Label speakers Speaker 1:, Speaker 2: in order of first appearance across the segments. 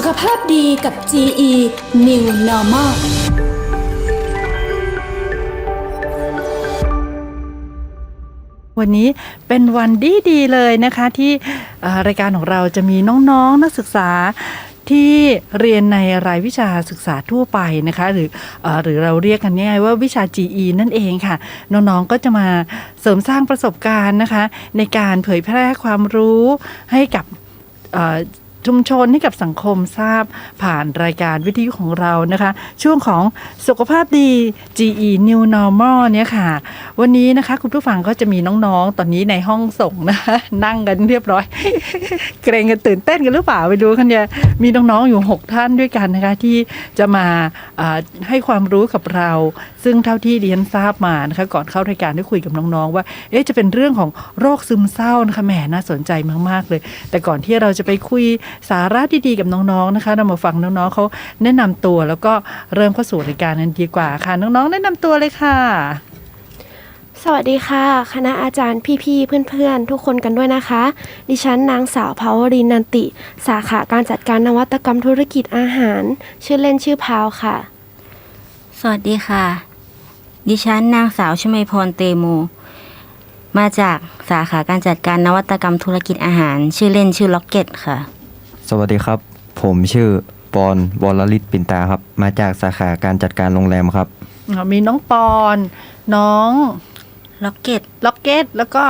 Speaker 1: สุขภาพดีกับ GE New Normal
Speaker 2: วันนี้เป็นวันดีดีเลยนะคะที่รายการของเราจะมีน้องๆนักศึกษาที่เรียนในรายวิชาศึกษาทั่วไปนะคะ หรืออหรือเราเรียกกันง่ายว่าวิชา GE นั่นเองค่ะ น้องๆก็จะมาเสริมสร้างประสบการณ์นะคะ ในการเผยแพร่ความรู้ให้กับ ชุมชนให้กับสังคมทราบผ่านรายการวิทยุของเรานะคะ ช่วงของสุขภาพดี GE New Normal เนี่ยค่ะ วันนี้นะคะ คุณผู้ฟังก็จะมีน้องๆ ตอนนี้ในห้องส่งนะคะนั่งกันเรียบร้อย เกรงกันตื่นเต้นกันหรือเปล่าไปดูกันเนี่ยมีน้องๆอยู่ 6 ท่านด้วยกันนะคะ ที่จะมาให้ความรู้กับเรา ซึ่งเท่าที่เรียนทราบมานะคะ ก่อนเข้ารายการได้คุยกับน้องๆว่า เอ๊ะจะเป็นเรื่องของโรคซึมเศร้านะคะแหมน่าสนใจมากๆเลย แต่ก่อนที่เราจะไปคุยสาระดีๆกับน้องๆนะคะเรามาฟังน้องๆเขาแนะนำตัวแล้วก็เริ่มเข้าสู่รายการนั้นดีกว่าค่ะ น้องๆ แนะนำตัวเลยค่ะ
Speaker 3: สวัสดีค่ะ คณะอาจารย์พี่ๆเพื่อนๆ ทุกคนกันด้วยนะคะ ดิฉันนางสาวภาวรินนันติ สาขาการจัดการนวัตกรรมธุรกิจอาหาร ชื่อเล่นชื่อพาวค่ะ
Speaker 4: สวัสดีค่ะ ดิฉันนางสาวชมัยพรเตมูมาจากสาขาการจัดการนวัตกรรมธุรกิจอาหาร ชื่อเล่นชื่อล็อกเก็ตค่ะ
Speaker 5: สวัสดีครับ ผมชื่อปอนวรลิตปินตาครับ มาจากสาขาการจัดการโรงแรมครับ
Speaker 2: อ่ามีน้องปอน น้อง
Speaker 4: ล็อกเก็ต
Speaker 2: ล็อกเก็ตแล้วก็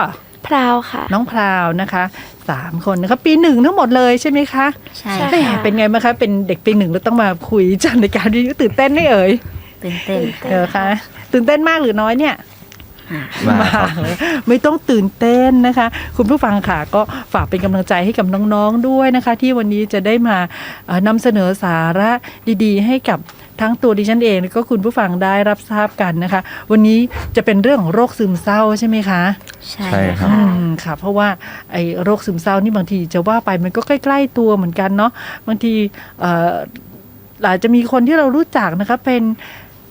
Speaker 3: พราวค่ะ
Speaker 2: น้องพราวนะคะสามคนนะคะปีหนึ่งทั้งหมดเลยใช่ไหมคะ
Speaker 4: ใช่
Speaker 3: ใช่
Speaker 2: แหมเป็นไงบ้างคะเป็นเด็กปีหนึ่งแล้วต้องมาคุยจัดรายการวิทยุตื่นเต้นไหม่เอ่ย
Speaker 4: ตื่นเต้น
Speaker 2: เออคะตื่นเต้นมากหรือน้อยเนี่ย
Speaker 5: มาครับ
Speaker 2: ไม่ต้องตื่นเต้นนะคะ คุณผู้ฟังค่ะก็ฝากเป็นกำลังใจให้กับน้องๆด้วยนะคะ ที่วันนี้จะได้มาเอ่อนำเสนอสาระดีๆ ให้กับ ทั้งตัวดิฉันเองแล้วก็คุณผู้ฟังได้รับทราบกันนะคะ วันนี้จะเป็นเรื่องของโรคซึมเศร้าใช่ไหมคะ
Speaker 4: ใช่
Speaker 5: ใช่ครับ
Speaker 2: อืมค่ะ เพราะว่าไอ้โรคซึมเศร้านี่บางทีจะว่าไปมันก็ใกล้ๆตัวเหมือนกันเนาะบางทีเอ่ออาจจะมีคนที่เรารู้จักนะคะเป็น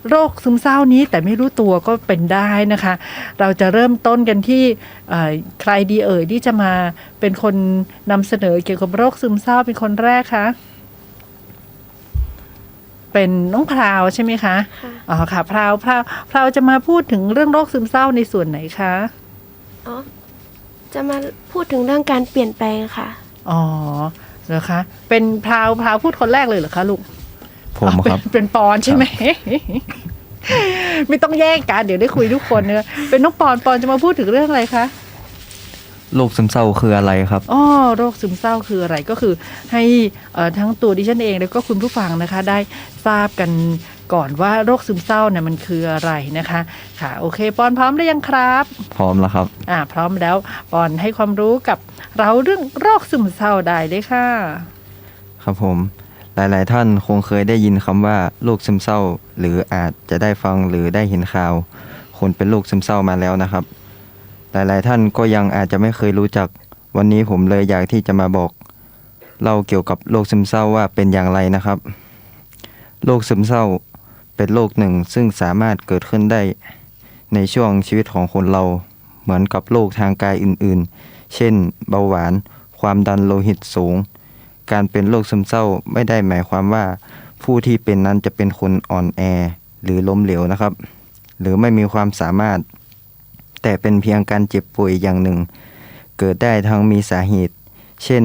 Speaker 2: โรคซึมเศร้านี้แต่ไม่รู้ตัวก็เป็นได้นะคะ เราจะเริ่มต้นกันที่เอ่อใครดีเอ่ยที่จะมาเป็นคนนำเสนอเกี่ยวกับโรคซึมเศร้าเป็นคนแรกคะ เป็นน้องพราวใช่ไหมคะ
Speaker 3: ค่ะ
Speaker 2: อ๋อค่ะพราวพราวพราวจะมาพูดถึงเรื่องโรคซึมเศร้าในส่วนไหนคะ
Speaker 3: อ๋อจะมาพูดถึงเรื่องการเปลี่ยนแปลงค่ะ
Speaker 2: อ๋อเหรอคะเป็นพราวพราวพูดคนแรกเลยเหรอคะลูก
Speaker 5: ผม
Speaker 2: อ๋อ
Speaker 5: ครับ
Speaker 2: เป็นเป็นปอนใช่ไหม ไม่ต้องแย่งกันเดี๋ยวได้คุยทุกคนเนอะเป็นน้องปอนปอนจะมาพูดถึงเรื่องอะไรคะ
Speaker 5: โรคซึมเศร้าคืออะไรครับ
Speaker 2: อ๋อโรคซึมเศร้าคืออะไรก็คือให้เอ่อทั้งตัวดิฉันเองแล้วก็คุณผู้ฟังนะคะได้ทราบกันก่อนว่าโรคซึมเศร้าเนี่ยมันคืออะไรนะคะ ค่ะโอเคปอนพร้อมหรือยังครับ
Speaker 5: พร้อมแล้วครับ
Speaker 2: อ่า พร้อมแล้วปอนให้ความรู้กับเราเรื่องโรคซึมเศร้าได้เลยค่ะ
Speaker 5: ครับผมหลาย ๆ ท่านคงเคยได้ยินคำว่าโรคซึมเศร้า หรืออาจจะได้ฟังหรือได้เห็นข่าว คนเป็นโรคซึมเศร้ามาแล้วนะครับ หลายๆ ท่านก็ยังอาจจะไม่เคยรู้จัก วันนี้ผมเลยอยากที่จะมาบอกเล่าเกี่ยวกับโรคซึมเศร้าว่าเป็นอย่างไรนะครับโรคซึมเศร้าเป็นโรคหนึ่งซึ่งสามารถเกิดขึ้นได้ ในช่วงชีวิตของคนเรา เหมือนกับโรคทางกายอื่นๆ เช่น เบาหวาน ความดันโลหิตสูง การเป็นโรคซึมเศร้าไม่ได้หมายความว่า ผู้ที่เป็นนั้นจะเป็นคนอ่อนแอหรือล้มเหลวนะครับ หรือไม่มีความสามารถ แต่เป็นเพียงการเจ็บป่วยอย่างหนึ่ง เกิดได้ทั้งมีสาเหตุ เช่น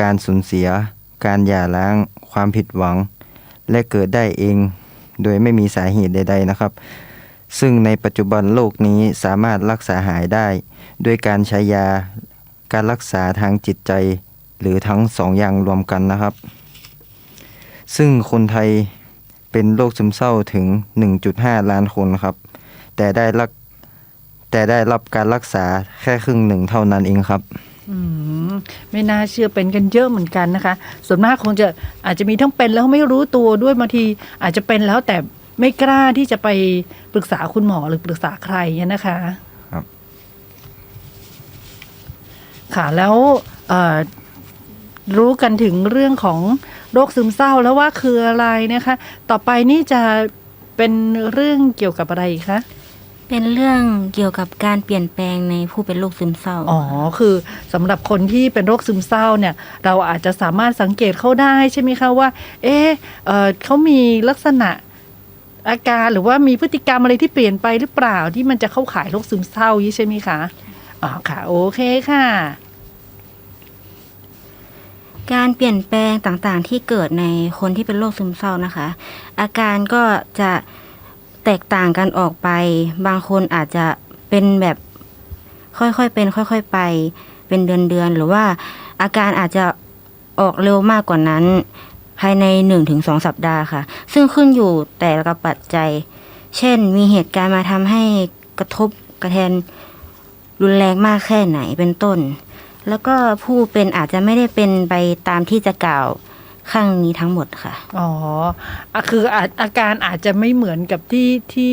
Speaker 5: การสูญเสีย การหย่าร้าง ความผิดหวัง และเกิดได้เอง โดยไม่มีสาเหตุใด ๆนะครับ ซึ่งในปัจจุบันโรคนี้สามารถรักษาหายได้ ด้วยการใช้ยา การรักษาทางจิตใจ หรือทั้งสองอย่างรวมกันนะครับ ซึ่งคนไทยเป็นโรคซึมเศร้าถึง 1.5 ล้านคนครับ แต่ได้รัก แต่ได้รับการรักษาแค่ครึ่งหนึ่งเท่านั้นเองครับ
Speaker 2: อืมไม่น่าเชื่อเป็นกันเยอะเหมือนกันนะคะ ส่วนมากคงจะอาจจะมีทั้งเป็นแล้วไม่รู้ตัวด้วยบางทีอาจจะเป็นแล้วแต่ไม่กล้าที่จะไปปรึกษาคุณหมอหรือปรึกษาใครเนี่ยนะคะ
Speaker 5: ครับ
Speaker 2: ค่ะแล้วเอ่อรู้กันถึงเรื่องของโรคซึมเศร้าแล้วว่าคืออะไรนะคะ ต่อไปนี่จะเป็นเรื่องเกี่ยวกับอะไรคะ
Speaker 4: เป็นเรื่องเกี่ยวกับการเปลี่ยนแปลงในผู้เป็นโรคซึมเศร้า
Speaker 2: อ๋อ คือสำหรับคนที่เป็นโรคซึมเศร้าเนี่ย เราอาจจะสามารถสังเกตเขาได้ใช่ไหมคะว่า เอ๊ะเอ่อเขามีลักษณะอาการหรือว่ามีพฤติกรรมอะไรที่เปลี่ยนไปหรือเปล่าที่มันจะเข้าข่ายโรคซึมเศร้านี้ใช่ไหมคะ อ๋อค่ะ โอเคค่ะ
Speaker 4: การเปลี่ยนแปลงต่างๆที่เกิดในคนที่เป็นโรคซึมเศร้านะคะ อาการก็จะ แตกต่างกันออกไป บางคนอาจจะเป็นแบบค่อยๆเป็น ค่อยๆไป เป็นเดือนๆหรือว่าอาการอาจจะออกเร็วมากกว่านั้น ภายใน1นถึงสสัปดาห์ค่ะ ซึ่งขึ้นอยู่แต่ละปัจจัย เช่นมีเหตุการณ์มาทำให้กระทบกระแทนรุนแรงมากแค่ไหนเป็นต้น แล้วก็ผู้เป็นอาจจะไม่ได้เป็นไปตามที่จะกล่าว ข้างนี้ทั้งหมดค่ะ
Speaker 2: อ๋ออะคืออาอาการอาจจะไม่เหมือนกับที่ที่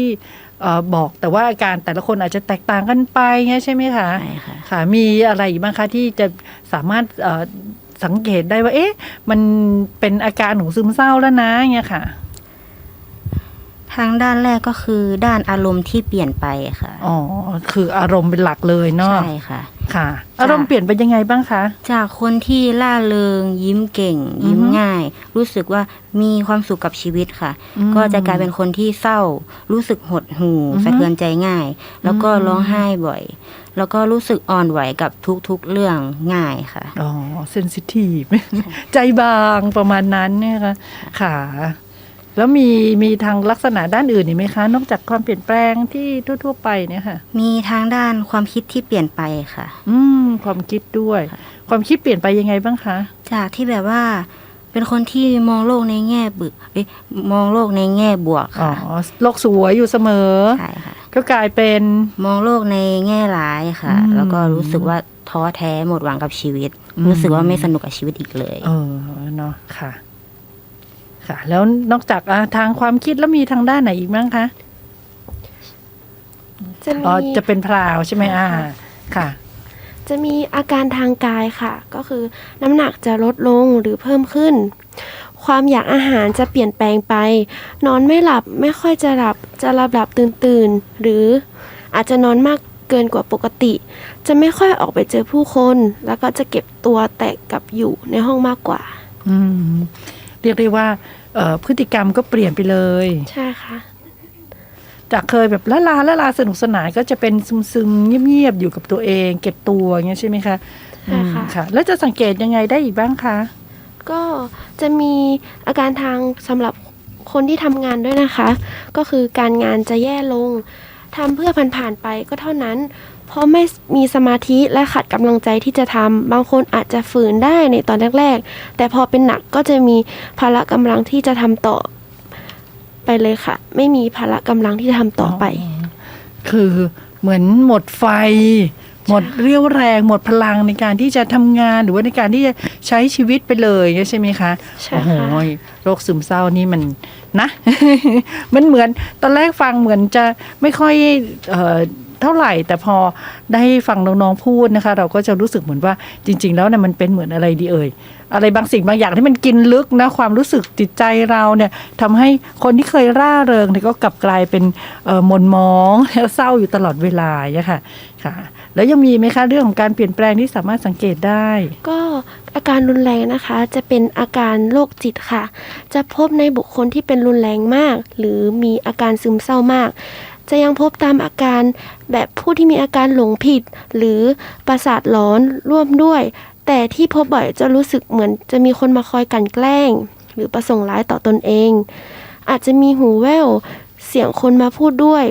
Speaker 2: เอ่อบอกแต่ว่าอาการแต่ละคนอาจจะแตกต่างกันไปเงี้ยใช่ไหมคะ
Speaker 4: ใช่ค่ะ
Speaker 2: ค่ะ มีอะไรอีกบ้างคะที่จะสามารถเอ่อสังเกตได้ว่า เอ๊ะ มันเป็นอาการของซึมเศร้าแล้วนะเงี้ยค่ะ
Speaker 4: ทางด้านแรกก็คือด้านอารมณ์ที่เปลี่ยนไปค่ะ
Speaker 2: อ๋อ คืออารมณ์เป็นหลักเลยเนาะ
Speaker 4: ใช่ค่ะ
Speaker 2: ค่ะ อารมณ์เปลี่ยนไปยังไงบ้างคะ
Speaker 4: จากคนที่ล่าเริง ยิ้มเก่ง ยิ้ม
Speaker 2: อือฮึ
Speaker 4: ง่าย รู้สึกว่ามีความสุขกับชีวิตค่ะ
Speaker 2: อืม
Speaker 4: ก็จะกลายเป็นคนที่เศร้า รู้สึกหดหู่
Speaker 2: อือฮึ
Speaker 4: สะเทือนใจง่าย แล้วก็
Speaker 2: อืม
Speaker 4: ร้องไห้บ่อย แล้วก็รู้สึกอ่อนไหวกับทุกๆเรื่องง่ายค่ะ
Speaker 2: อ๋อ เซนซิทีฟ ใจบางประมาณนั้นเนี่ยค่ะ ค่ะ แล้วมีมีทางลักษณะด้านอื่นอีกไหมคะ นอกจากความเปลี่ยนแปลงที่ทั่ว ๆ ไปเนี่ยค่ะ
Speaker 4: มีทางด้านความคิดที่เปลี่ยนไปค่ะ
Speaker 2: อืม ความคิดด้วย ความคิดเปลี่ยนไปยังไงบ้างคะ
Speaker 4: จากที่แบบว่า เป็นคนที่มองโลกในแง่บึกเอ้ยมองโลกในแง่บวก
Speaker 2: อ๋อ
Speaker 4: ค่ะ
Speaker 2: โลกสวยอยู่เสมอ
Speaker 4: ใช่ค่ะ
Speaker 2: ก็กลายเป็น
Speaker 4: มองโลกในแง่ร้ายค่ะ
Speaker 2: อืม
Speaker 4: แล้วก็รู้สึกว่าท้อแท้หมดหวังกับชีวิต
Speaker 2: อืม
Speaker 4: รู้สึกว่าไม่สนุกกับชีวิตอีกเลย
Speaker 2: เออเนาะค่ะ ค่ะ แล้วนอกจากอะทางความคิดแล้วมีทางด้านไหนอีกบ้างคะ
Speaker 3: จะมี
Speaker 2: อ๋อจะเป็นพราวใช่ไหมอ่าค่ะ
Speaker 3: จะมีอาการทางกายค่ะ ก็คือน้ำหนักจะลดลงหรือเพิ่มขึ้น ความอยากอาหารจะเปลี่ยนแปลงไป นอนไม่หลับไม่ค่อยจะหลับจะหลับหลับตื่นตื่นๆหรืออาจจะนอนมากเกินกว่าปกติ จะไม่ค่อยออกไปเจอผู้คน แล้วก็จะเก็บตัวแต่กับอยู่ในห้องมากกว่า
Speaker 2: อืม เรียกได้ว่าเอ่อ พฤติกรรมก็เปลี่ยนไปเลย
Speaker 3: ใช่ค่ะ
Speaker 2: จากเคยแบบละลาละลาสนุกสนานก็จะเป็นซึมซึมๆเงียบๆอยู่กับตัวเอง เก็บตัวอย่างเงี้ยใช่ไหมคะ
Speaker 3: ใช่ค่ะ
Speaker 2: อืมค่ะ แล้วจะสังเกตยังไงได้อีกบ้างคะ
Speaker 3: ก็จะมีอาการทางสำหรับคนที่ทำงานด้วยนะคะ ก็คือการงานจะแย่ลงทำเพื่อผ่านๆไปก็เท่านั้น เพราะไม่มีสมาธิและขัดกำลังใจที่จะทำบางคนอาจจะฝืนได้ในตอนแรกๆ แต่พอเป็นหนักก็จะมีภาระกำลังที่จะทำต่อไปเลยค่ะ ไม่มีภาระกำลังที่จะทำต่อไป
Speaker 2: คือเหมือนหมดไฟ หมดเรี่ยวแรง หมดพลังในการที่จะทำงานหรือว่าในการที่จะใช้ชีวิตไปเลยอย่างเงี้ยใช่ไหมคะ
Speaker 3: ใช่
Speaker 2: โอ้โห
Speaker 3: ค่ะ
Speaker 2: โรคซึมเศร้านี่มันนะ มันเหมือนตอนแรกฟังเหมือนจะไม่ค่อยเอ่อ เท่าไหร่ แต่พอได้ฟังน้องๆพูดนะคะ เราก็จะรู้สึกเหมือนว่าจริง ๆ แล้วเนี่ยมันเป็นเหมือนอะไรดีเอ่ยอะไรบางสิ่งบางอย่างที่มันกินลึกนะความรู้สึกจิตใจเราเนี่ยทำให้คนที่เคยร่าเริงเนี่ยก็กลับกลายเป็นเอ่อหมนมองแล้วเศร้าอยู่ตลอดเวลาเนี่ยค่ะค่ะ แล้วยังมีไหมคะเรื่องของการเปลี่ยนแปลงที่สามารถสังเกตได้
Speaker 3: ก็อาการรุนแรงนะคะ จะเป็นอาการโรคจิตค่ะ จะพบในบุคคลที่เป็นรุนแรงมาก หรือมีอาการซึมเศร้ามาก จะยังพบตามอาการแบบผู้ที่มีอาการหลงผิด หรือประสาทหลอนร่วมด้วย แต่ที่พบบ่อยจะรู้สึกเหมือนจะมีคนมาคอยกลันแกล้ง หรือประสงค์ร้ายต่อตนเอง อาจจะมีหูแว่วเสียงคนมาพูดด้วย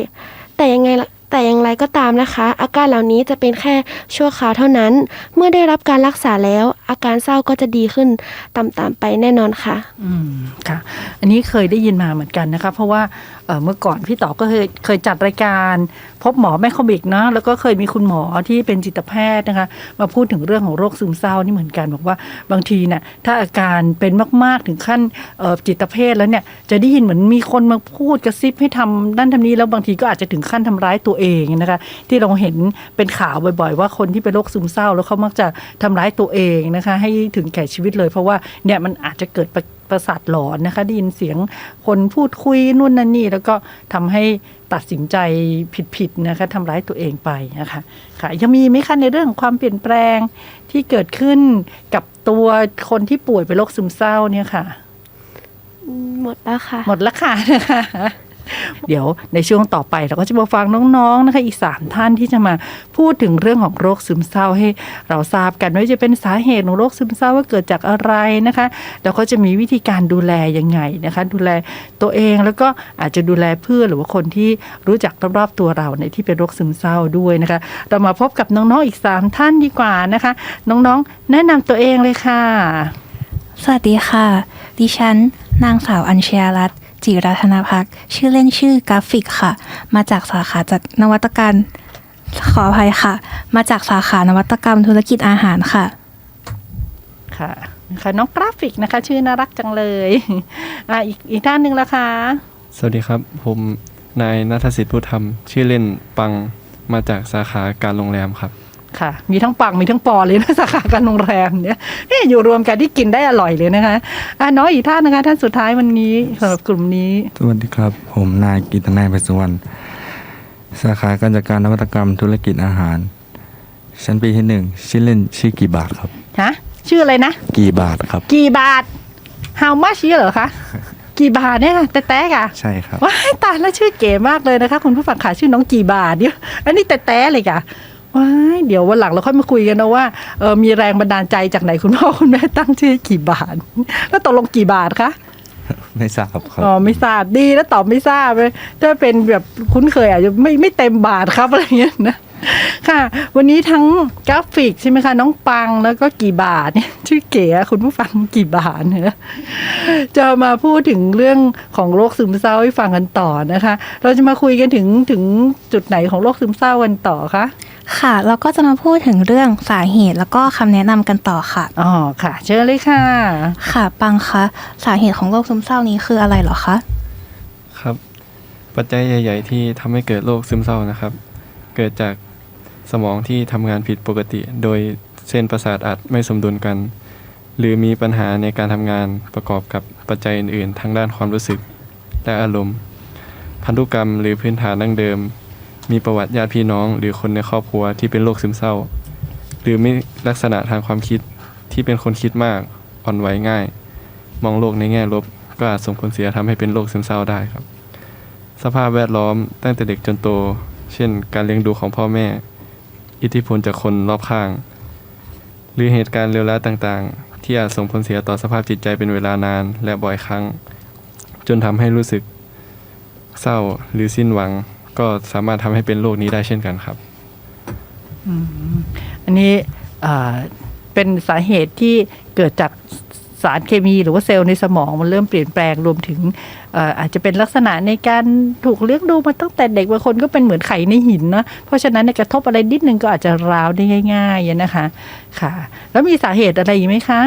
Speaker 3: แต่ยังไงล่ะ แต่อย่างไรก็ตามนะคะ อาการเหล่านี้จะเป็นแค่ชั่วคราวเท่านั้น เมื่อได้รับการรักษาแล้ว อาการเศร้าก็จะดีขึ้นตามๆไปแน่นอนค่ะ
Speaker 2: อืมค่ะ อันนี้เคยได้ยินมาเหมือนกันนะคะ เพราะว่าเเมื่อก่อนพี่ต่อก็เคยเคยจัดรายการ พบหมอแมคโคบิกเนาะแล้วก็เคยมีคุณหมอที่เป็นจิตแพทย์นะคะ มาพูดถึงเรื่องของโรคซึมเศร้านี่เหมือนกันบอกว่าบางทีเนี่ยถ้าอาการเป็นมากๆถึงขั้นจิตเภทแล้วเนี่ยจะได้ยินเหมือนมีคนมาพูดกระซิบให้ทำด้านทำนี้แล้วบางทีก็อาจจะถึงขั้นทำร้ายตัวเองนะคะที่เราเห็นเป็นข่าวบ่อยๆ ว่าคนที่เป็นโรคซึมเศร้า แล้วเขามักจะทำร้ายตัวเองนะคะให้ถึงแก่ชีวิตเลย เพราะว่าเนี่ยมันอาจจะเกิดประสาทหลอนนะคะได้ยินเสียงคนพูดคุยนู่นนั่นนี่ แล้วก็ทำให้ตัดสินใจผิดๆนะคะทำร้ายตัวเองไปนะคะค่ะยังมีไหมคะในเรื่องของความเปลี่ยนแปลงที่เกิดขึ้นกับตัวคนที่ป่วยเป็นโรคซึมเศร้าเนี่ยค่ะ
Speaker 3: หมดแล้วค่ะ
Speaker 2: หมดละค่ะนะคะ เดี๋ยวในช่วงต่อไปเราก็จะมาฟังน้องๆนะคะอีกสามท่านที่จะมาพูดถึงเรื่องของโรคซึมเศร้าให้เราทราบกันว่าจะเป็นสาเหตุของโรคซึมเศร้าว่าเกิดจากอะไรนะคะแล้วก็จะมีวิธีการดูแลยังไงนะคะ ดูแลตัวเองแล้วก็อาจจะดูแลเพื่อนหรือว่าคนที่รู้จักรอบๆตัวเราในที่เป็นโรคซึมเศร้าด้วยนะคะ เรามาพบกับน้องๆอีกสามท่านดีกว่านะคะ น้องๆ แนะนำตัวเองเลยค่ะ
Speaker 6: สวัสดีค่ะ ดิฉัน นางสาวอัญชยารัตน์ จิรัตนพักษ์ชื่อเล่นชื่อกราฟิกค่ะ มาจากสาขาจัดนวัตกรรมขออภัยค่ะ มาจากสาขานวัตกรรมธุรกิจอาหารค่ะ
Speaker 2: ค่ะนะคะน้องกราฟิกนะคะ ชื่อน่ารักจังเลยอะอีกอีกท่านหนึ่งละคะ
Speaker 7: สวัสดีครับ ผมนายนัทสิทธิ์ผู้ธรรม ชื่อเล่นปังมาจากสาขาการโรงแรมครับ
Speaker 2: ค่ะ มีทั้งปังมีทั้งปอเลยนะสาขาการโรงแรมเนี่ยนี่อยู่รวมกันที่กินได้อร่อยเลยนะคะอะน้องอีกท่านนะคะ ท่านสุดท้ายวันนี้สำหรับกลุ่มนี้
Speaker 8: สวัสดีครับ ผมนายกิตนายไพศวรรณสาขาการจัดการนวัตกรรมธุรกิจอาหาร ชั้นปีที่หนึ่งชื่อเล่นชื่อกี่บาทครับ
Speaker 2: ฮะชื่ออะไรนะ
Speaker 8: กี่บาทครับ
Speaker 2: กี่บาท how much เหรอคะกี่บาทเนี่ยค่ะแต๊ะๆค่ะ
Speaker 8: ใช่ครับ
Speaker 2: ว้ายตายแล้วชื่อเก๋มากเลยนะคะ คุณผู้ฟังขาชื่อน้องกี่บาทเดี๋ยวอันนี้แต่แต่เลยค่ะ ว้ายเดี๋ยววันหลังเราค่อยมาคุยกันนะว่าเออมีแรงบันดาลใจจากไหนคุณพ่อคุณแม่ตั้งชื่อกี่บาท แล้วตกลงกี่บาทคะ
Speaker 8: ไม่ทราบครับ
Speaker 2: อ๋อไม่ทราบดีแล้วตอบไม่ทราบเลยถ้าเป็นแบบคุ้นเคยอาจจะไม่ไม่เต็มบาทครับอะไรเงี้ยนะค่ะ วันนี้ทั้งกราฟิกใช่ไหมคะ น้องปังแล้วก็กี่บาทเนี่ยชื่อเก๋อะคุณผู้ฟังกี่บาทเนี่ยจะมาพูดถึงเรื่องของโรคซึมเศร้าให้ฟังกันต่อนะคะ เราจะมาคุยกันถึงถึงจุดไหนของโรคซึมเศร้ากันต่อคะ
Speaker 6: ค่ะ แล้วก็จะมาพูดถึงเรื่องสาเหตุแล้วก็คำแนะนำกันต่อค่ะ
Speaker 2: อ๋อค่ะ เชิญเลยค่ะ
Speaker 6: ค่ะ ปังคะสาเหตุของโรคซึมเศร้านี้คืออะไรเหรอคะ
Speaker 7: ครับ ปัจจัยใหญ่ ๆ ที่ทำให้เกิดโรคซึมเศร้านะครับ เกิดจากสมองที่ทำงานผิดปกติ โดยเส้นประสาทอาจไม่สมดุลกัน หรือมีปัญหาในการทำงานประกอบกับปัจจัยอื่นๆ ทางด้านความรู้สึกและอารมณ์ พันธุกรรมหรือพื้นฐานดั้งเดิม มีประวัติญาติพี่น้อง หรือคนในครอบครัวที่เป็นโรคซึมเศร้า หรือมีลักษณะทางความคิดที่เป็นคนคิดมากอ่อนไหวง่าย มองโลกในแง่ลบ ก็อาจส่งผลเสียทำให้เป็นโรคซึมเศร้าได้ครับ สภาพแวดล้อมตั้งแต่เด็กจนโต เช่น การเลี้ยงดูของพ่อแม่ อิทธิพลจากคนรอบข้าง หรือเหตุการณ์เลวร้ายต่างๆ ที่อาจส่งผลเสียต่อสภาพจิตใจเป็นเวลานานและบ่อยครั้ง จนทำให้รู้สึกเศร้าหรือสิ้นหวัง ก็สามารถทำให้เป็นโรคนี้ได้เช่นกันครับ
Speaker 2: อันนี้อ่าเป็นสาเหตุที่เกิดจากสารเคมีหรือว่าเซลล์ในสมองมันเริ่มเปลี่ยนแปลงรวมถึงเอ่ออาจจะเป็นลักษณะในการถูกเลี้ยงดูมาตั้งแต่เด็กบางคนก็เป็นเหมือนไข่ในหินเนาะเพราะฉะนั้นในยกระทบอะไรนิดนึงก็อาจจะร้าวได้ง่ายๆนะคะ ค่ะ แล้วมีสาเหตุอะไรอีกไหมคะ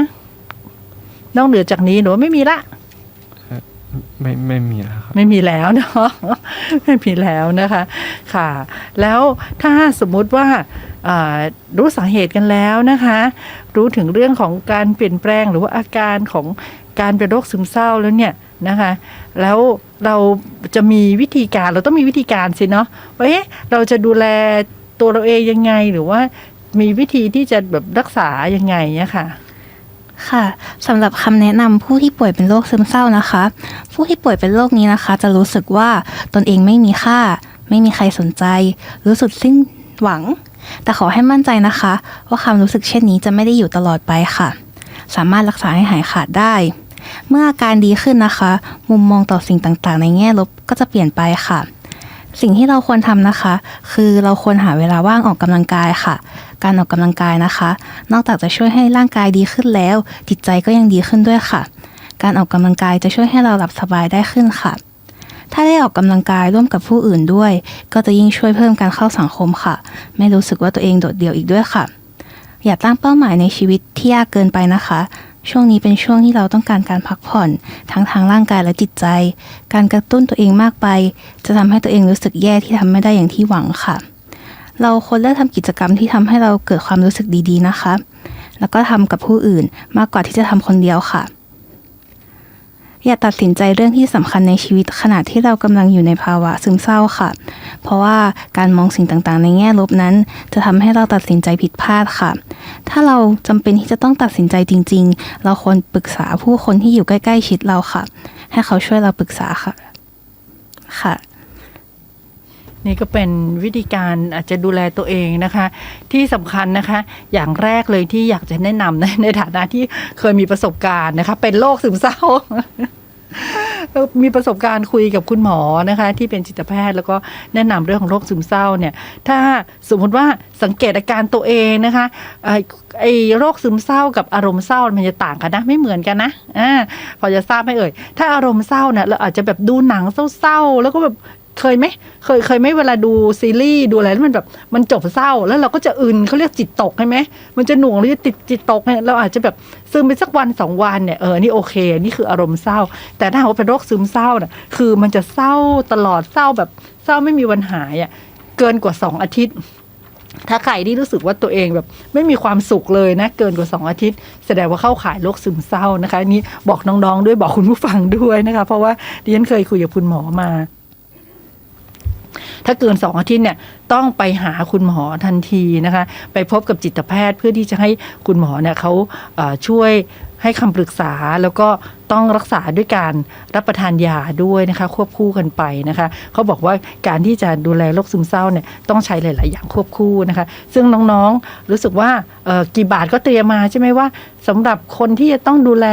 Speaker 2: นอกเหนือจากนี้หรือไม่มีละ
Speaker 7: ไม่ไม่มีแล้วครับ
Speaker 2: ไม่มีแล้วเนาะไม่มีแล้วนะคะค่ะ แล้วถ้าสมมุติว่ารู้สาเหตุกันแล้วนะคะ รู้ถึงเรื่องของการเปลี่ยนแปลงหรือว่าอาการของการเป็นโรคซึมเศร้าแล้วเนี่ยนะคะ แล้วเราจะมีวิธีการเราต้องมีวิธีการสิเนาะว่าเอ๊ะเราจะดูแลตัวเราเองยังไงหรือว่ามีวิธีที่จะแบบรักษายังไงเนี่ยค่ะ
Speaker 6: ค่ะสำหรับคำแนะนำผู้ที่ป่วยเป็นโรคซึมเศร้านะคะ ผู้ที่ป่วยเป็นโรคนี้นะคะ จะรู้สึกว่าตนเองไม่มีค่า ไม่มีใครสนใจ รู้สึกสิ้นหวัง แต่ขอให้มั่นใจนะคะ ว่าความรู้สึกเช่นนี้จะไม่ได้อยู่ตลอดไปค่ะ สามารถรักษาให้หายขาดได้ เมื่ออาการดีขึ้นนะคะ มุมมองต่อสิ่งต่างๆ ในแง่ลบก็จะเปลี่ยนไปค่ะ สิ่งที่เราควรทำนะคะ คือเราควรหาเวลาว่างออกกำลังกายค่ะ การออกกำลังกายนะคะ นอกจากจะช่วยให้ร่างกายดีขึ้นแล้ว จิตใจก็ยังดีขึ้นด้วยค่ะ การออกกำลังกายจะช่วยให้เราหลับสบายได้ขึ้นค่ะ ถ้าได้ออกกำลังกายร่วมกับผู้อื่นด้วย ก็จะยิ่งช่วยเพิ่มการเข้าสังคมค่ะ ไม่รู้สึกว่าตัวเองโดดเดี่ยวอีกด้วยค่ะ อย่าตั้งเป้าหมายในชีวิตที่ยากเกินไปนะคะ ช่วงนี้เป็นช่วงที่เราต้องการการพักผ่อน ทั้งทางร่างกายและจิตใจ การกระตุ้นตัวเองมากไป จะทำให้ตัวเองรู้สึกแย่ที่ทำไม่ได้อย่างที่หวังค่ะ เราควรเลือกทำกิจกรรมที่ทำให้เราเกิดความรู้สึกดีๆนะคะ แล้วก็ทำกับผู้อื่นมากกว่าที่จะทำคนเดียวค่ะ อย่าตัดสินใจเรื่องที่สำคัญในชีวิตขณะที่เรากำลังอยู่ในภาวะซึมเศร้าค่ะ เพราะว่าการมองสิ่งต่างๆ ในแง่ลบนั้น จะทำให้เราตัดสินใจผิดพลาดค่ะ ถ้าเราจำเป็นที่จะต้องตัดสินใจจริง ๆ เราควรปรึกษาผู้คนที่อยู่ใกล้ ๆ ชิดเราค่ะ ให้เขาช่วยเราปรึกษาค่ะ ค่ะ
Speaker 2: นี่ก็เป็นวิธีการอาจจะดูแลตัวเองนะคะ ที่สำคัญนะคะ อย่างแรกเลยที่อยากจะแนะนำในในฐานะที่เคยมีประสบการณ์นะคะ เป็นโรคซึมเศร้ามีประสบการณ์คุยกับคุณหมอนะคะ ที่เป็นจิตแพทย์แล้วก็แนะนำเรื่องของโรคซึมเศร้าเนี่ย ถ้าสมมติว่าสังเกตอาการตัวเองนะคะไอไอ้โรคซึมเศร้ากับอารมณ์เศร้ามันจะต่างกันนะไม่เหมือนกันนะอ่าพอจะทราบไหมเอ่ยถ้าอารมณ์เศร้าเนี่ยเราอาจจะแบบดูหนังเศร้าๆแล้วก็แบบ เคยไหมเคยเคยไหมเวลาดูซีรีส์ดูอะไรแล้วมันแบบมันจบเศร้า แล้วเราก็จะอึนเขาเรียกจิตตกใช่ไหมมันจะหน่วงหรือจะติดจิตตกเนี่ยเราอาจจะแบบซึมไปสักวันสองวันเนี่ยเออนี่โอเค นี่คืออารมณ์เศร้า แต่ถ้าหากว่าเป็นโรคซึมเศร้าเนี่ยคือมันจะเศร้าตลอดเศร้าแบบเศร้าไม่มีวันหายอะเกินกว่าสองอาทิตย์ถ้าใครที่รู้สึกว่าตัวเองแบบไม่มีความสุขเลยนะ เกินกว่าสองอาทิตย์ แสดงว่าเข้าข่ายโรคซึมเศร้านะคะนนี่บอกน้องๆด้วยบอกคุณผู้ฟังด้วยนะคะ เพราะว่าดิฉันเคยคุยกับคุณหมอมา ถ้าเกินสองอาทิตย์เนี่ยต้องไปหาคุณหมอทันทีนะคะไปพบกับจิตแพทย์เพื่อที่จะให้คุณหมอเนี่ยเขาช่วยให้คำปรึกษาแล้วก็ต้องรักษาด้วยการรับประทานยาด้วยนะคะ ควบคู่กันไปนะคะเขาบอกว่าการที่จะดูแลโรคซึมเศร้าเนี่ยต้องใช้หลาย ๆ อย่างควบคู่นะคะ ซึ่งน้อง ๆ รู้สึกว่ากี่บาทก็เตรียมมาใช่ไหมว่าสำหรับคนที่จะต้องดูแล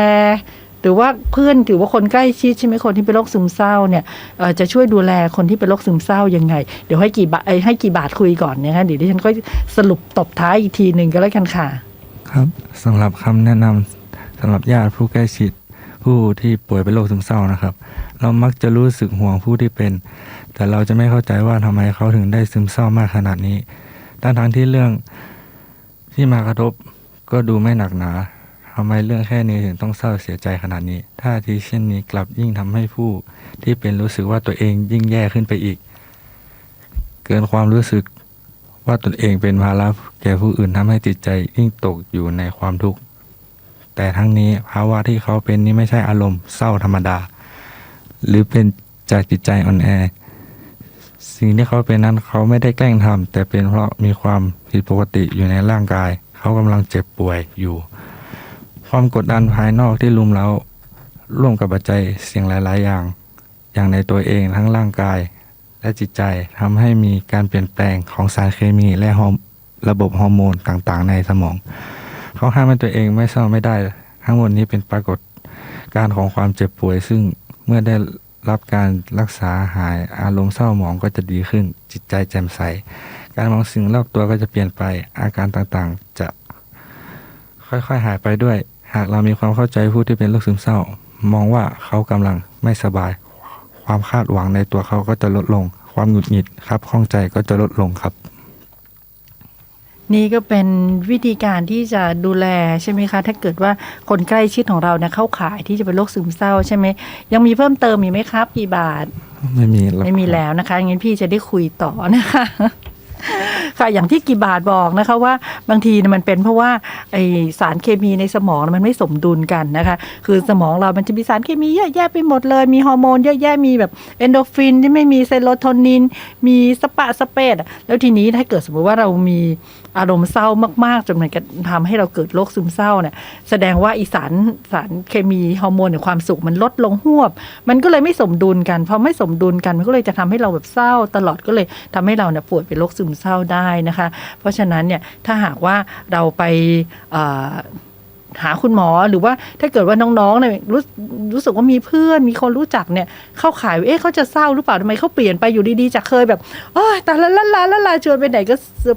Speaker 2: รือว่าเพื่อนถือว่าคนใกล้ชิดใช่ไหมคนที่เป็นโรคซึมเศร้าเนี่ยจะช่วยดูแลคนที่เป็นโรคซึมเศร้ายังไง เดี๋ยวให้กี่บาทให้กี่บาทคุยก่อนนะคะเดี๋ยวดิฉันก็สรุปตบท้ายอีกทีหนึ่งก็แล้วกันค่ะ
Speaker 8: ครับสำหรับคำแนะนำสำหรับญาติผู้ใกล้ชิดผู้ที่ป่วยเป็นโรคซึมเศร้านะครับ เรามักจะรู้สึกห่วงผู้ที่เป็น แต่เราจะไม่เข้าใจว่าทำไมเขาถึงได้ซึมเศร้ามากขนาดนี้ทั้งทั้งที่เรื่องที่มากระทบก็ดูไม่หนักหนา ทำไมเรื่องแค่นี้ถึงต้องเศร้าเสียใจขนาดนี้ ท่าทีเช่นนี้กลับยิ่งทำให้ผู้ที่เป็นรู้สึกว่าตัวเองยิ่งแย่ขึ้นไปอีก เกินความรู้สึกว่าตนเองเป็นภาระแก่ผู้อื่นทำให้จิตใจยิ่งตกอยู่ในความทุกข์ แต่ทั้งนี้ภาวะที่เขาเป็นนี่ไม่ใช่อารมณ์เศร้าธรรมดา หรือเป็นจากจิตใจอ่อนแอ สิ่งที่เขาเป็นนั้นเขาไม่ได้แกล้งทำแต่เป็นเพราะมีความผิดปกติอยู่ในร่างกาย เขากำลังเจ็บป่วยอยู่ ความกดดันภายนอกที่ลุมเร้าร่วมกับปัจจัยเสี่ยงหลาย ๆ อย่าง อย่างในตัวเองทั้งร่างกาย และจิตใจทำให้มีการเปลี่ยนแปลงของสารเคมีและฮอร์ระบบฮอร์โมนต่าง ๆ ในสมอง เขาห้ามให้ตัวเองไม่เศร้าไม่ได้ ทั้งหมดนี้เป็นปรากฏการของความเจ็บป่วย ซึ่งเมื่อได้รับการรักษาหายอารมณ์เศร้าหมองก็จะดีขึ้น จิตใจแจ่มใส การมองสิ่งรอบตัวก็จะเปลี่ยนไปอาการต่างๆ จะค่อยๆหายไปด้วย หากเรามีความเข้าใจผู้ที่เป็นโรคซึมเศร้า มองว่าเขากำลังไม่สบาย ความคาดหวังในตัวเขาก็จะลดลง ความหงุดหงิดครับข้องใจก็จะลดลงครับ
Speaker 2: นี่ก็เป็นวิธีการที่จะดูแลใช่ไหมคะ ถ้าเกิดว่าคนใกล้ชิดของเราเนี่ยเข้าข่ายที่จะเป็นโรคซึมเศร้าใช่ไหมยังมีเพิ่มเติมอีกไหมครับ กี่บาท
Speaker 8: ไม่มีแล้ว
Speaker 2: ไม่มีแล้วนะคะงั้นพี่จะได้คุยต่อนะคะ ค่ะอย่างที่กีบาทบอกนะคะว่าบางทีมันเป็นเพราะว่าไอสารเคมีในสมองมันไม่สมดุลกันนะคะคือสมองเรามันจะมีสารเคมีเยอะแยะไปหมดเลย มีฮอร์โมนเยอะแยะมีแบบเอนโดฟินที่ไม่มีเซโรโทนิน มีสปะสเปดอะแล้วทีนี้ถ้าเกิดสมมติว่าเรามี อารมณ์เศร้ามากๆจนมันจะทำให้เราเกิดโรคซึมเศร้าเนี่ยแสดงว่าอีสารสารเคมีฮอร์โมนในความสุขมันลดลงหวบ มันก็เลยไม่สมดุลกันพอไม่สมดุลกันมันก็เลยจะทำให้เราแบบเศร้า ตลอดก็เลยทำให้เราเนี่ยป่วยเป็นโรคซึมเศร้าได้นะคะ เพราะฉะนั้นเนี่ยถ้าหากว่าเราไป หาคุณหมอหรือว่าถ้าเกิดว่าน้องๆเนี่ยรู้รู้สึกว่ามีเพื่อนมีคนรู้จักเนี่ยเข้าข่ายว่าเอ๊ะเขาจะเศร้าหรือเปล่าทำไมเขาเปลี่ยนไปอยู่ดีๆจากเคยแบบโอ้ยแต่ละละละละละชวนไปไหนก็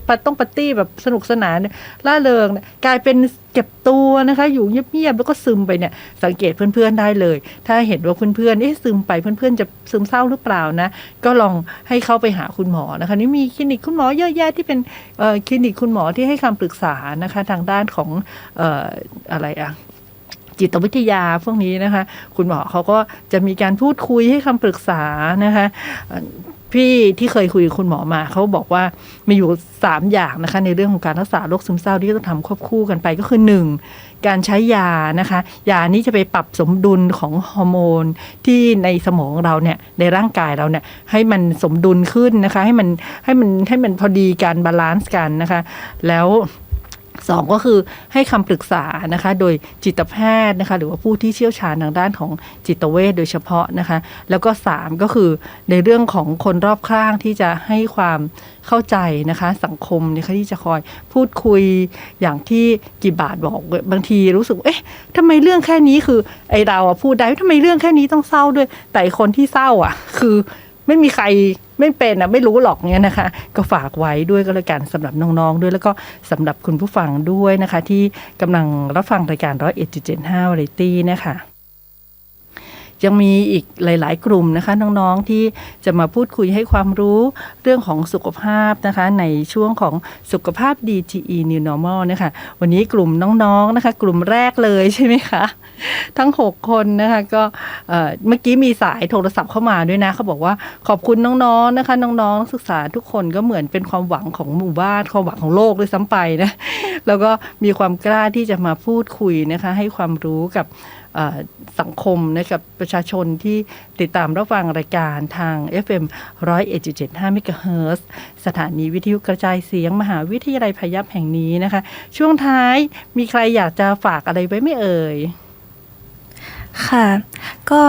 Speaker 2: ปต้องปาร์ตี้แบบสนุกสนานเนี่ยล่าเริงเนี่ยกลายเป็นเก็บตัวนะคะ อยู่เงียบๆแล้วก็ซึมไปเนี่ยสังเกตเพื่อนๆได้เลย ถ้าเห็นว่าเพื่อนๆเอ๊ะซึมไปเพื่อนๆจะซึมเศร้าหรือเปล่านะ ก็ลองให้เข้าไปหาคุณหมอนะคะ นี่มีคลินิกคุณหมอเยอะแยะที่เป็นคลินิกคุณหมอที่ให้คำปรึกษานะคะทางด้านของอออะไรอะจิตวิทยาพวกนี้นะคะ คุณหมอเขาก็จะมีการพูดคุยให้คำปรึกษานะคะ พี่ที่เคยคุยกับคุณหมอมาเขาบอกว่ามีอยู่ 3 อย่างนะคะ ในเรื่องของการรักษาโรคซึมเศร้าที่ต้องทำควบคู่กันไปก็คือ 1. การใช้ยานะคะยานี้จะไปปรับสมดุลของฮอร์โมนที่ในสมองเราเนี่ยในร่างกายเราเนี่ยให้มันสมดุลขึ้นนะคะ ให้มันให้มันให้มันพอดีการบาลานซ์กันนะคะ แล้ว สองก็คือให้คำปรึกษานะคะโดยจิตแพทย์นะคะหรือว่าผู้ที่เชี่ยวชาญทางด้านของจิตเวชโดยเฉพาะนะคะ แล้วก็สามก็คือในเรื่องของคนรอบข้างที่จะให้ความเข้าใจนะคะสังคมนะคะที่จะคอยพูดคุยอย่างที่กิบาทบอกบางทีรู้สึกเอ๊ะทำไมเรื่องแค่นี้คือไอเราอะพูดได้ทำไมเรื่องแค่นี้ต้องเศร้าด้วย แต่คนที่เศร้าอะคือ ไม่มีใครไม่เป็นอะไม่รู้หรอกเนี่ยนะคะ ก็ฝากไว้ด้วยก็แล้วกันสำหรับน้องๆด้วยแล้วก็สำหรับคุณผู้ฟังด้วยนะคะ ที่กำลังรับฟังรายการร้อยเอ็ดจุดเจ็ดห้าวาไรตี้นะคะ ยังมีอีกหลาย ๆ กลุ่มนะคะน้องๆที่จะมาพูดคุยให้ความรู้เรื่องของสุขภาพนะคะ ในช่วงของสุขภาพ DTE New Normal นะคะวันนี้กลุ่มน้องๆนะคะ กลุ่มแรกเลยใช่ไหมคะ ทั้ง 6 คนนะคะก็เมื่อกี้มีสายโทรศัพท์เข้ามาด้วยนะเขาบอกว่าขอบคุณน้องๆนะคะ น้องๆนักศึกษาทุกคนก็เหมือนเป็นความหวังของหมู่บ้านความหวังของโลกด้วยซ้ำไปนะแล้วก็มีความกล้าที่จะมาพูดคุยนะคะ ให้ความรู้กับ สังคมนะครับประชาชนที่ติดตามรับฟังรายการทาง FM 101.75 MHz สถานีวิทยุกระจายเสียงมหาวิทยาลัยพยัพแห่งนี้นะคะ ช่วงท้ายมีใครอยากจะฝากอะไรไว้ไม่เอ่ย
Speaker 6: ค่ะ ก็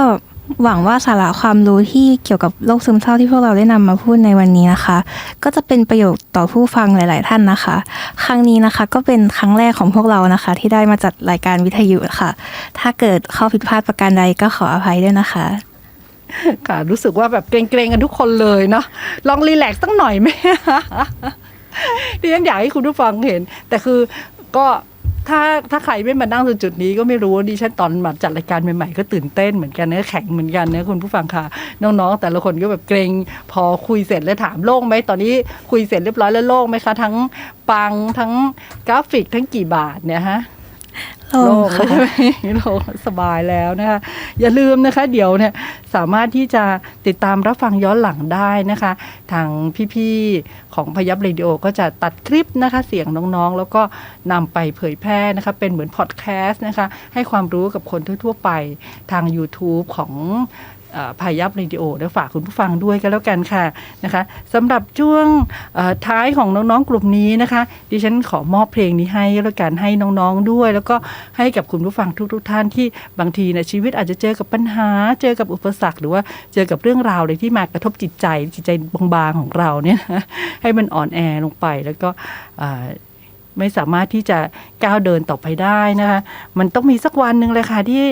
Speaker 6: หวังว่าสาระความรู้ที่เกี่ยวกับโรคซึมเศร้าที่พวกเราได้นำมาพูดในวันนี้นะคะ ก็จะเป็นประโยชน์ต่อผู้ฟังหลาย ๆ ท่านนะคะ ครั้งนี้นะคะก็เป็นครั้งแรกของพวกเรานะคะ ที่ได้มาจัดรายการวิทยุค่ะ ถ้าเกิดข้อผิดพลาดประการใดก็ขออภัยด้วยนะคะ
Speaker 2: ค่ะรู้สึกว่าแบบเกรงๆกันทุกคนเลยเนาะลองรีแลกซ์สักหน่อยไหมดิฉันอยากให้คุณผู้ฟังเห็น แต่คือ ก็ถ้าถ้าใครไม่มานั่งตรงจุดนี้ก็ไม่รู้ดิฉันตอนมาจัดรายการใหม่ๆก็ตื่นเต้นเหมือนกันนะแข็งเหมือนกันนะคุณผู้ฟังค่ะน้องๆ แต่ละคนก็แบบเกรงพอคุยเสร็จแล้วถามโล่งไหมตอนนี้คุยเสร็จเรียบร้อยแล้วโล่งไหมคะ ทั้งปังทั้งกราฟิกทั้งกี่บาทเนี่ยฮะ
Speaker 6: โล่งค่ะ
Speaker 2: โล่งใช่ไหมโล่งสบายแล้วนะคะอย่าลืมนะคะ เดี๋ยวเนี่ยสามารถที่จะติดตามรับฟังย้อนหลังได้นะคะ ทางพี่ๆของพยับเรดิโอก็จะตัดคลิปนะคะ เสียงน้องๆ แล้วก็นำไปเผยแพร่นะคะ เป็นเหมือนพอดแคสต์นะคะ ให้ความรู้กับคนทั่วๆไปทาง YouTube ของเอ่อ พายับเรดิโอและฝากคุณผู้ฟังด้วยกันแล้วกันค่ะนะคะสำหรับช่วงท้ายของน้องๆกลุ่มนี้นะคะ ดิฉันขอมอบเพลงนี้ให้แล้วกันให้น้องๆด้วย แล้วก็ให้กับคุณผู้ฟังทุก ๆ ท่านที่บางทีในยชีวิตอาจจะเจอกับปัญหา เจอกับอุปสรรค หรือว่าเจอกับเรื่องราวอะไรที่มากระทบจิตใจจิตใจบางๆของเราเนี่ยนะให้มันอ่อนแอลงไปแล้วก็ ไม่สามารถที่จะก้าวเดินต่อไปได้นะคะ มันต้องมีสักวันหนึ่งเลยค่ะที่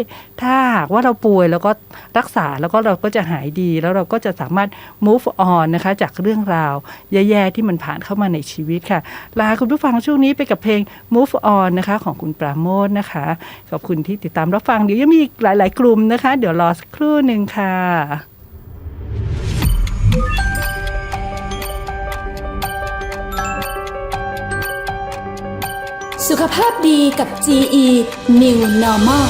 Speaker 2: ถ้าหากว่าเราป่วยแล้วก็รักษาแล้วก็เราก็จะหายดี แล้วเราก็จะสามารถ move on นะคะ จากเรื่องราวแย่ๆที่มันผ่านเข้ามาในชีวิตค่ะ ลาคุณผู้ฟังช่วงนี้ไปกับเพลง move on นะคะ ของคุณปราโมทนะคะ ขอบคุณที่ติดตามรับฟังเดี๋ยวยังมีอีกหลาย ๆ กลุ่มนะคะ เดี๋ยวรอสักครู่หนึ่งค่ะ
Speaker 1: สุขภาพดีกับ GE New Normal